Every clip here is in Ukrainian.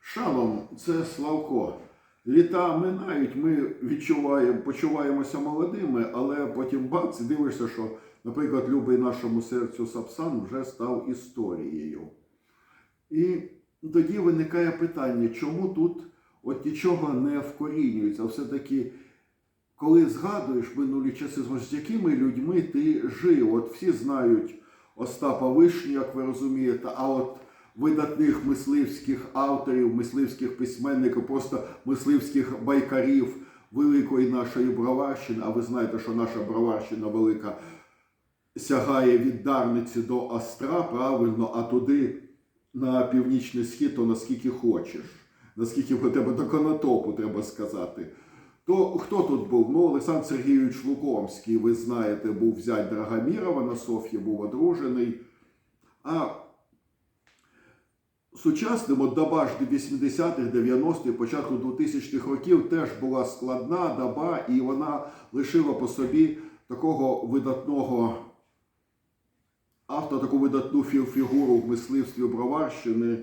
Шалом, це Славко. Літа минають, ми відчуваємо, почуваємося молодими, але потім бац, дивишся, що, наприклад, любий нашому серцю Сапсан вже став історією. І тоді виникає питання, чому тут от нічого не вкорінюється? Все-таки, коли згадуєш минулі часи, з якими людьми ти жив, от всі знають Остапа Вишню, як ви розумієте, а от видатних мисливських авторів, мисливських письменників, просто мисливських байкарів великої нашої Броварщини. А ви знаєте, що наша Броварщина велика сягає від Дарниці до Астра, правильно, а туди на північний схід, то наскільки хочеш, наскільки в тебе до Конотопу, треба сказати. То хто тут був? Ну, Олександр Сергійович Лукомський, ви знаєте, був зять Драгомірова, на Соф'ї був одружений. А сучасним от доба ж 80-х, 90-х, початку 2000-х років теж була складна доба, і вона лишила по собі такого видатного автора, таку видатну фігуру в мисливстві Броварщини,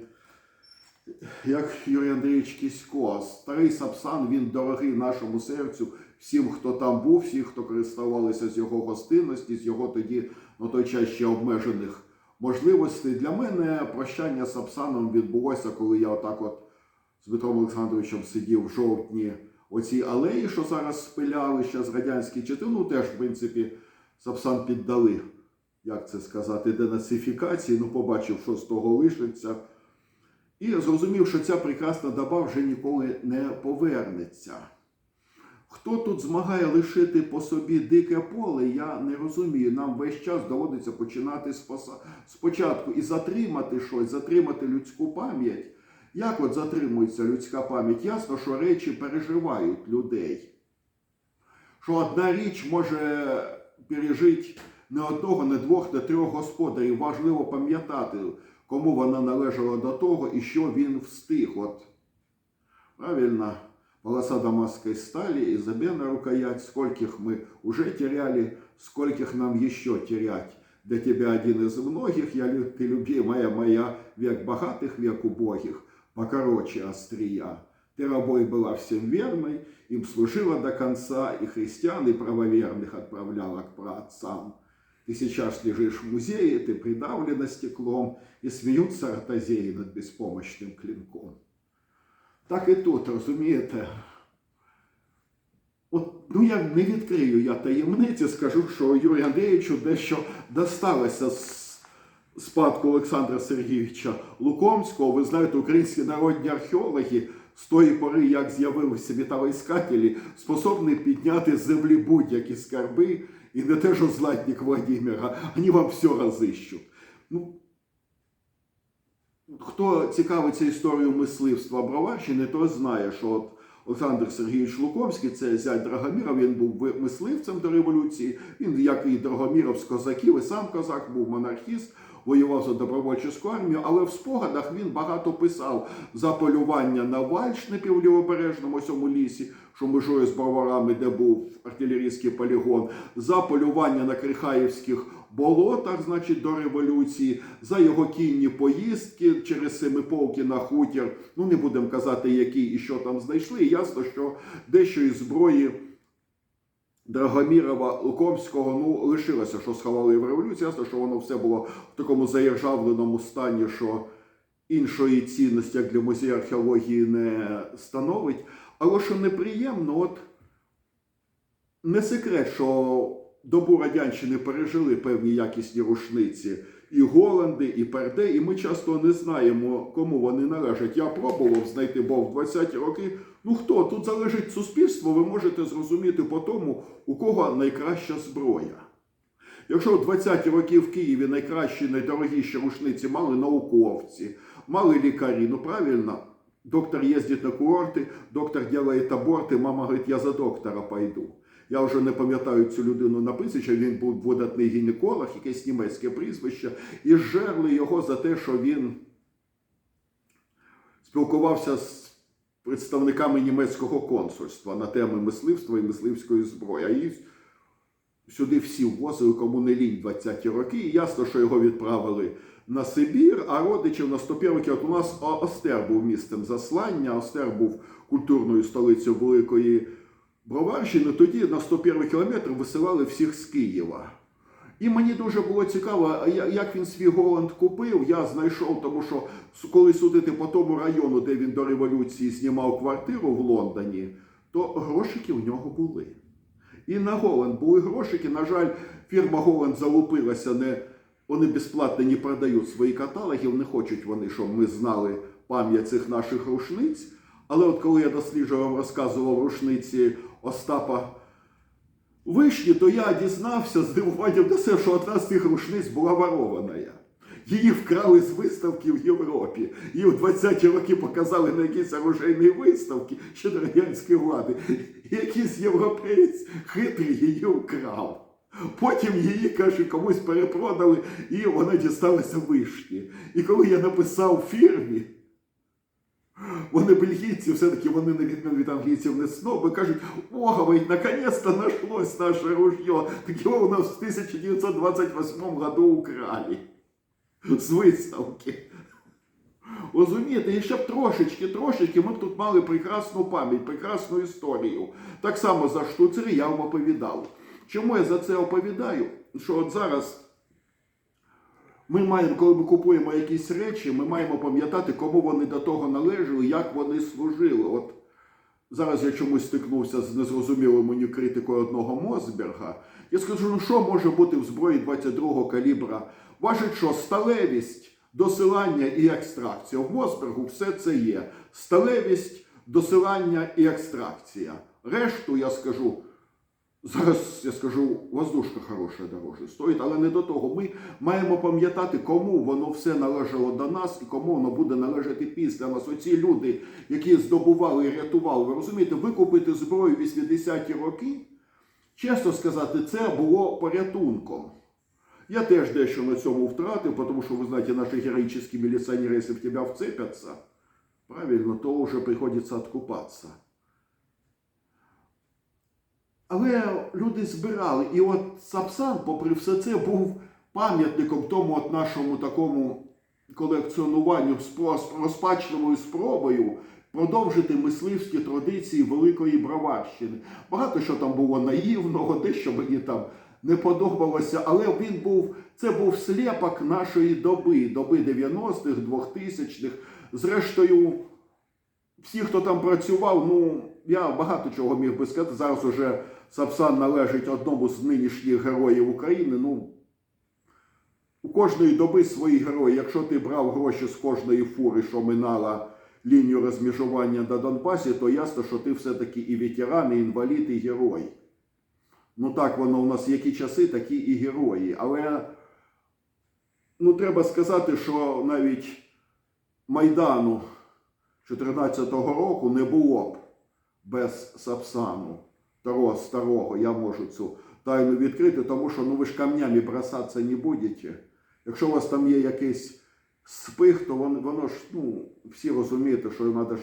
як Юрій Андрійович Кісько. Старий Сапсан, він дорогий нашому серцю, всім, хто там був, всі, хто користувалися з його гостинності, з його тоді на той час ще обмежених можливостей. Для мене прощання з Сапсаном відбулося, коли я отак от з Дмитром Олександровичем сидів в жовтні оцій алеї, що зараз спиляли ще з радянських часів. Ну теж, в принципі, Сапсан піддали, як це сказати, денацифікації. Ну, побачив, що з того лишиться. І зрозумів, що ця прекрасна доба вже ніколи не повернеться. Хто тут змагає лишити по собі дике поле, я не розумію. Нам весь час доводиться починати спочатку і затримати щось, затримати людську пам'ять. Як от затримується людська пам'ять? Ясно, що речі переживають людей. Що одна річ може пережити не одного, не двох, не трьох господарів. Важливо пам'ятати, кому вона належала до того і що він встиг. От правильно, полоса дамасской стали и забе на рукоять, скольких мы уже теряли, скольких нам еще терять. Для тебя один из многих, я, ты любимая моя, век богатых, век убогих, покороче острия. Ты рабой была всем верной, им служила до конца, и христиан, и правоверных отправляла к праотцам. Ты сейчас лежишь в музее, ты придавлена стеклом, и смеются ротозеи над беспомощным клинком. Так і тут, розумієте? От, ну я не відкрию я таємниці, скажу, що Юрію Андрійовичу дещо досталося з спадку Олександра Сергійовича Лукомського. Ви знаєте, українські народні археологи з тої пори, як з'явилися металоіскателі, способні підняти з землі будь-які скарби, і не те, що златник Владимира, вони вам все розіщуть. Ну, Хто цікавиться історією мисливства Броварщини, той знає, що от Олександр Сергійович Лукомський, це зять Драгоміра, він був мисливцем до революції. Він, як і Драгоміров з козаків, і сам козак був монархіст, воював за добровольчу армію, але в спогадах він багато писав за полювання на Вальш на півлівобережному цьому лісі, що межує з Броварами, де був артилерійський полігон, за полювання на Крихаївських болотах, значить, до революції, за його кінні поїздки через Семиполки на хутір. Ну, не будемо казати, які і що там знайшли. І ясно, що дещо із зброї Драгомірова Луковського ну, лишилося, що сховали в революції. Ясно, що воно все було в такому заіржавленому стані, що іншої цінності, як для музею археології, не становить. Але що неприємно, от не секрет, що добу радянщини пережили певні якісні рушниці і Голланди, і Перде, і ми часто не знаємо, кому вони належать. Я пробував знайти, бо в 20-ті роки, ну хто тут залежить суспільство, ви можете зрозуміти по тому, у кого найкраща зброя. Якщо в 20-ті роки в Києві найкращі, найдорогіші рушниці мали науковці, мали лікарі, ну правильно, доктор їздить на курорти, доктор делает аборти, мама говорить, я за доктора пойду. Я вже не пам'ятаю цю людину на прізвище, він був видатний гінеколог, якесь німецьке прізвище, і жерли його за те, що він спілкувався з представниками німецького консульства на теми мисливства і мисливської зброї. А її сюди всі ввозили, кому не лінь 20-ті роки. І ясно, що його відправили на Сибір, а родичів на 101 От у нас Остер був містом заслання, Остер був культурною столицею Великої Броварщини. Тоді на 101 кілометр висилали всіх з Києва. І мені дуже було цікаво, як він свій Голланд купив. Я знайшов, тому що коли судити по тому району, де він до революції знімав квартиру в Лондоні, то грошики в нього були. І на Голланд були грошики. На жаль, фірма Голланд залупилася, не, вони безплатно не продають свої каталоги, не хочуть вони, щоб ми знали пам'ять цих наших рушниць. Але от коли я досліджував, розказував рушниці Остапа Вишні, то я дізнався з дивуванням до себе, що одна з цих рушниць була ворована. Її вкрали з виставки в Європі. Її в 20-ті роки показали на якійсь оружейній виставці ще до радянської влади. Якийсь європеєць хитрий її вкрав. Потім її, каже, комусь перепродали, і вона дісталася вишні. І коли я написав фірмі, вони бельгійці, все-таки вони на відміну від англійців не сноби, кажуть, о, говорить, наконец-то нашлось наше ружье. Так его у нас в 1928 году украли з виставки. Розумієте, і ще б трошечки, трошечки ми б тут мали прекрасну пам'ять, прекрасну історію. Так само за штуцери я вам оповідав. Чому я за це оповідаю? Що от зараз ми маємо, коли ми купуємо якісь речі, ми маємо пам'ятати, кому вони до того належали, як вони служили. От зараз я чомусь стикнувся з незрозумілою мені критикою одного Мосберга. Я скажу, ну що може бути в зброї 22-го калібра? Важить, що сталевість, досилання і екстракція. В Мосбергу все це є. Сталевість, досилання і екстракція. Решту я скажу. Зараз я скажу, воздушка хороша дороже стоїть, але не до того. Ми маємо пам'ятати, кому воно все належало до нас і кому воно буде належати після нас. Оці люди, які здобували і рятували, ви розумієте, викупити зброю в 80-ті роки, чесно сказати, це було порятунком. Я теж дещо на цьому втратив, тому що, ви знаєте, наші героїчні міліціонери, якщо в тебе вцепляться, правильно, то вже приходиться откупатися. Але люди збирали. І от Сапсан, попри все це, був пам'ятником тому от нашому такому колекціонуванню розпачливою спробою продовжити мисливські традиції Великої Броварщини. Багато що там було наївного, дещо мені там не подобалося, але він був, це був сліпок нашої доби, доби 90-х, 2000-х. Зрештою, всі, хто там працював, ну я багато чого міг би сказати. Зараз уже Сапсан належить одному з нинішніх героїв України. Ну, у кожної доби свої герої. Якщо ти брав гроші з кожної фури, що минала лінію розміжування на Донбасі, то ясно, що ти все-таки і ветеран, і інвалід, і герой. Ну так воно у нас які часи, такі і герої. Але ну, треба сказати, що навіть Майдану 2014 року не було б без Сапсану, того старого, я можу цю тайну відкрити, тому що ну ви ж камнями бросатися не будете. Якщо у вас там є якийсь спих, то воно, воно ж, ну, всі розумієте, що треба ж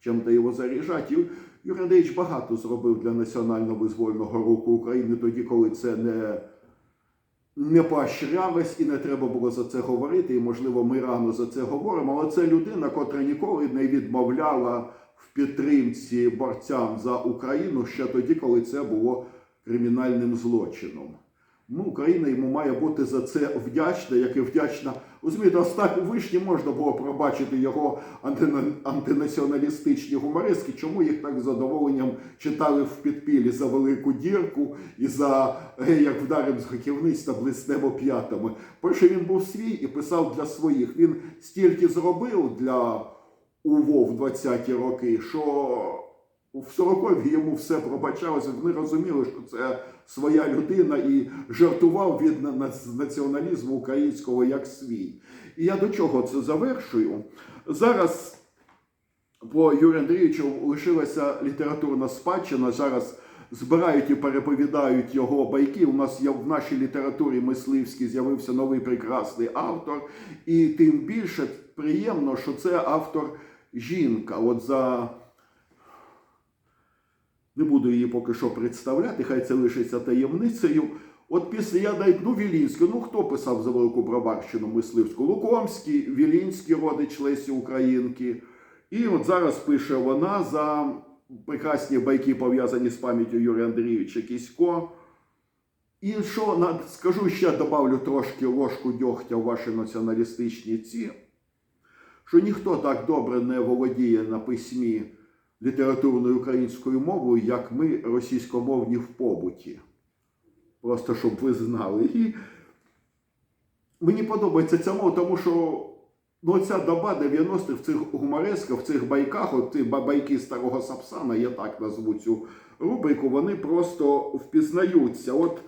чим-то його заряджати. Юрій багато зробив для національно-визвольного руху України тоді, коли це не, не поощрялось і не треба було за це говорити. І, можливо, ми рано за це говоримо, але це людина, котра ніколи не відмовляла в підтримці борцям за Україну ще тоді, коли це було кримінальним злочином. Ну, Україна йому має бути за це вдячна, як і вдячна. Розумієте, Остапу Вишні можна було пробачити його антинаціоналістичні гумористки, чому їх так з задоволенням читали в підпілі за велику дірку і за як вдарив з гаківництва блиснемо п'ятами. Перше він був свій і писав для своїх. Він стільки зробив для УВО в 20-ті роки, що в 40-ві йому все пробачалося. Вони розуміли, що це своя людина і жартував від на- на- націоналізму українського як свій. І я до чого це завершую? Зараз по Юрію Андрійовичу лишилася літературна спадщина. Зараз збирають і переповідають його байки. У нас є в нашій літературі мисливській з'явився новий прекрасний автор. І тим більше приємно, що це автор жінка. От за не буду її поки що представляти, хай це лишиться таємницею. От після я навіть, ну Вілінський, ну хто писав за Велику Броварщину мисливську? Лукомський, Вілінський родич Лесі Українки. І от зараз пише вона за прекрасні байки, пов'язані з пам'яттю Юрія Андрійовича Кісько. І що скажу ще добавлю трошки ложку дьогтя в ваші націоналістичні ці, що ніхто так добре не володіє на письмі літературною українською мовою, як ми російськомовні в побуті. Просто щоб ви знали. І мені подобається ця мова, тому що ну, ця доба 90-х в цих гуморесках, в цих байках, от ці байки старого Сапсана, я так назву цю рубрику, вони просто впізнаються. От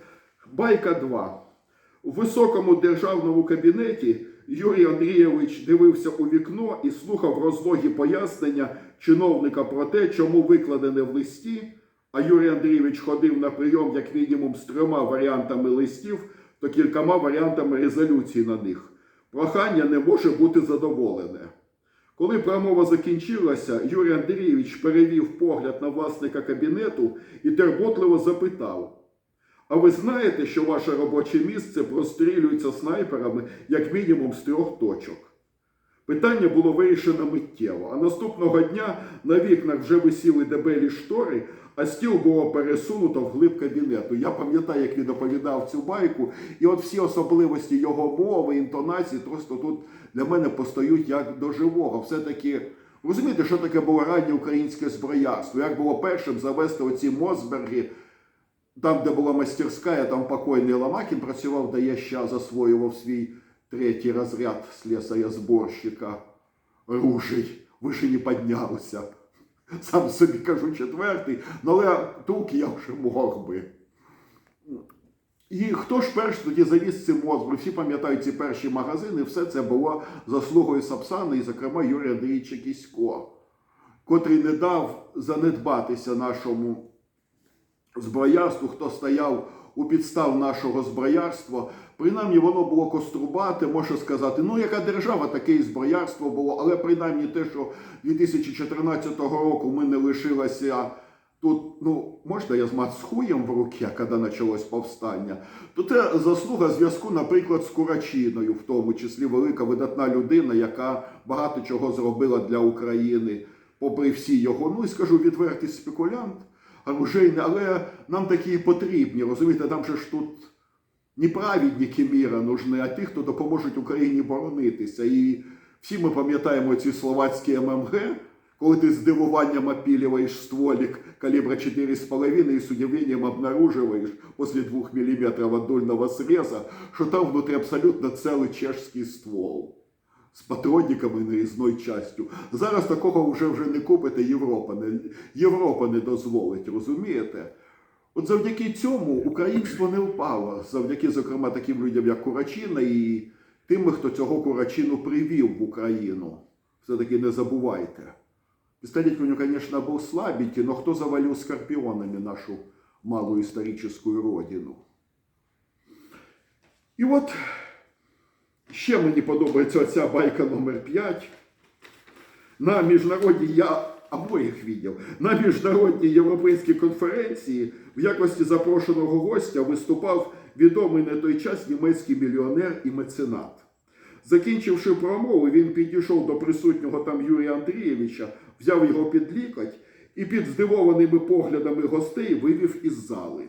байка 2. У високому державному кабінеті Юрій Андрійович дивився у вікно і слухав розлогі пояснення чиновника про те, чому викладене в листі, а Юрій Андрійович ходив на прийом як мінімум з трьома варіантами листів, то кількома варіантами резолюцій на них. Прохання не може бути задоволене. Коли промова закінчилася, Юрій Андрійович перевів погляд на власника кабінету і терботливо запитав. А ви знаєте, що ваше робоче місце прострілюється снайперами як мінімум з трьох точок? Питання було вирішено миттєво, а наступного дня на вікнах вже висіли дебелі штори, а стіл було пересунуто вглиб кабінету. Я пам'ятаю, як він оповідав цю байку, і от всі особливості його мови, інтонації просто тут для мене постають як до живого. Все-таки розумієте, що таке було раннє українське зброярство? Як було першим завести оці Мосберги, там, де була мастерська, там покойний Ломакін працював, де я ще засвоював свій третій розряд слесаря-зборщика ружей. Ви ще не піднялися. Сам собі кажу четвертий, ну, але тук я вже мог би. І хто ж перш тоді завіз ці мозбри? Всі пам'ятають ці перші магазини, все це було заслугою Сапсана і, зокрема, Юрія Андрійовича Кісько, котрий не дав занедбатися нашому зброярству, хто стояв у підстав нашого зброярства. Принаймні воно було кострубате, можна сказати, ну яка держава, таке і зброярство було, але принаймні те, що 2014 року ми не лишилися тут, ну, можна я з мат з хуєм в руці, коли почалось повстання, то це заслуга зв'язку, наприклад, з Курачиною, в тому числі велика видатна людина, яка багато чого зробила для України, попри всі його, ну і скажу, відвертий спекулянт оружейний, але нам такі потрібні. Розумієте, нам же ж тут не праведники міра нужны, а ті, хто допоможуть Україні боронитися. І всі ми пам'ятаємо ці словацькі ММГ, коли ти з дивуванням опілюєш стволик калібра 4,5 і з удивлением обнаруживаєш після 2 мм от дульного среза, що там внутрі абсолютно цілий чешський ствол з патронниками і нарізною частю. Зараз такого вже вже не купите, Європа не, Європа не дозволить, розумієте? От завдяки цьому українство не впало, завдяки, зокрема, таким людям, як Курачина, і тим, хто цього Курачину привів в Україну. Все-таки не забувайте. Пистолет у него, конечно, был слабенький, но кто завалил скорпионами нашу малую историческую родину? І от ще мені подобається ця байка номер 5. На міжнародній я обоїх відділ. На міжнародній європейській конференції в якості запрошеного гостя виступав відомий на той час німецький мільйонер і меценат. Закінчивши промову, він підійшов до присутнього там Юрія Андрійовича, взяв його під лікоть і під здивованими поглядами гостей вивів із зали.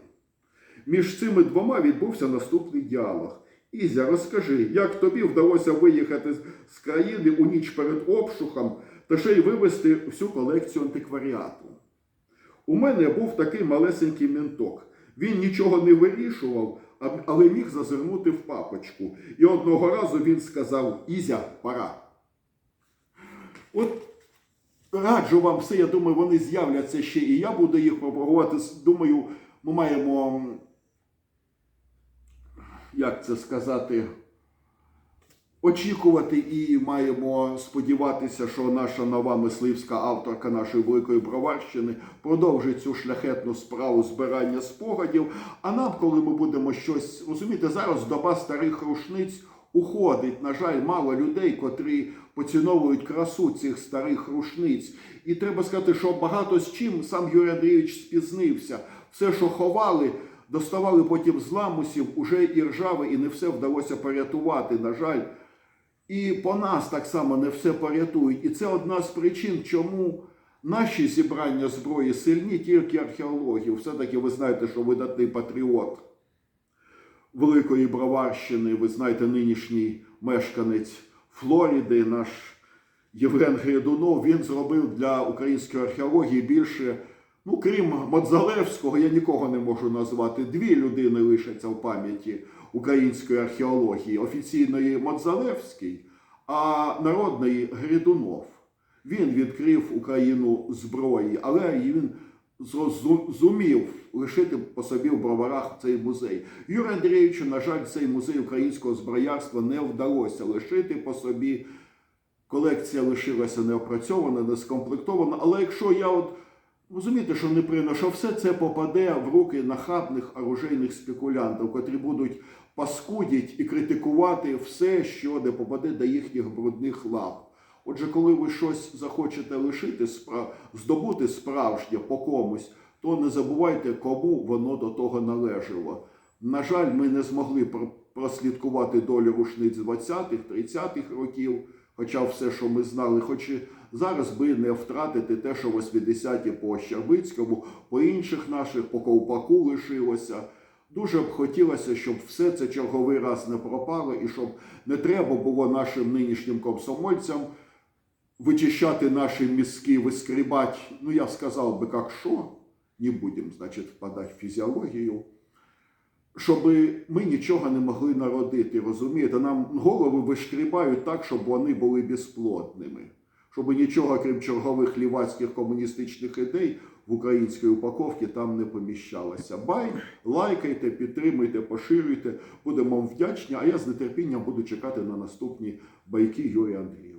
Між цими двома відбувся наступний діалог. Ізя, розкажи, як тобі вдалося виїхати з- країни у ніч перед обшухом та ще й вивезти всю колекцію антикваріату? У мене був такий малесенький менток. Він нічого не вирішував, але міг зазирнути в папочку. І одного разу він сказав: Ізя, пора. От раджу вам все, я думаю, вони з'являться ще, і я буду їх пропагувати. Думаю, ми маємо, як це сказати, очікувати і маємо сподіватися, що наша нова мисливська авторка нашої великої броварщини продовжить цю шляхетну справу збирання спогадів. А нам, коли ми будемо щось розуміти, зараз доба старих рушниць уходить. На жаль, мало людей, котрі поціновують красу цих старих рушниць. І треба сказати, що багато з чим сам Юрій Андрійович спізнився. Все, що ховали, доставали потім з ламусів, уже і ржаве, і не все вдалося порятувати, на жаль. І по нас так само не все порятують. І це одна з причин, чому наші зібрання зброї сильні тільки археологів. Все-таки ви знаєте, що видатний патріот Великої Броварщини, ви знаєте, нинішній мешканець Флориди, наш Євген Грядунов, він зробив для української археології більше, ну крім Модзалевського, я нікого не можу назвати. Дві людини лишаться в пам'яті української археології: офіційної Модзалевський, а народний Грядунов. Він відкрив Україну зброї, але він зрозу- зумів лишити по собі в броварах цей музей. Юрію Андрійовичу, на жаль, цей музей українського зброярства не вдалося лишити по собі. Колекція лишилася неопрацьована, не скомплектована. Але якщо я от розумієте, що не прийно, що все це попаде в руки нахабних оружейних спекулянтів, котрі будуть паскудіть і критикувати все, що не попаде до їхніх брудних лап. Отже, коли ви щось захочете лишити, здобути справжнє по комусь, то не забувайте, кому воно до того належало. На жаль, ми не змогли про- прослідкувати долю рушниць 20-х, 30-х років, хоча все, що ми знали, хоч і зараз би не втратити те, що 80-ті по Щербицькому, по інших наших, по Ковпаку лишилося. Дуже б хотілося, щоб все це черговий раз не пропало і щоб не треба було нашим нинішнім комсомольцям вычищати наши мізки, выскребать, ну я сказав би, як що, не будемо, значить, впадати в фізіологію, щоб ми нічого не могли народити, розумієте? Нам голови вишкрібають так, щоб вони були безплодними, щоб нічого, крім чергових лівацьких комуністичних ідей в українській упаковці там не поміщалося. Бай, лайкайте, підтримуйте, поширюйте. Будемо вам вдячні, а я з нетерпінням буду чекати на наступні байки Юрія Андрійовича.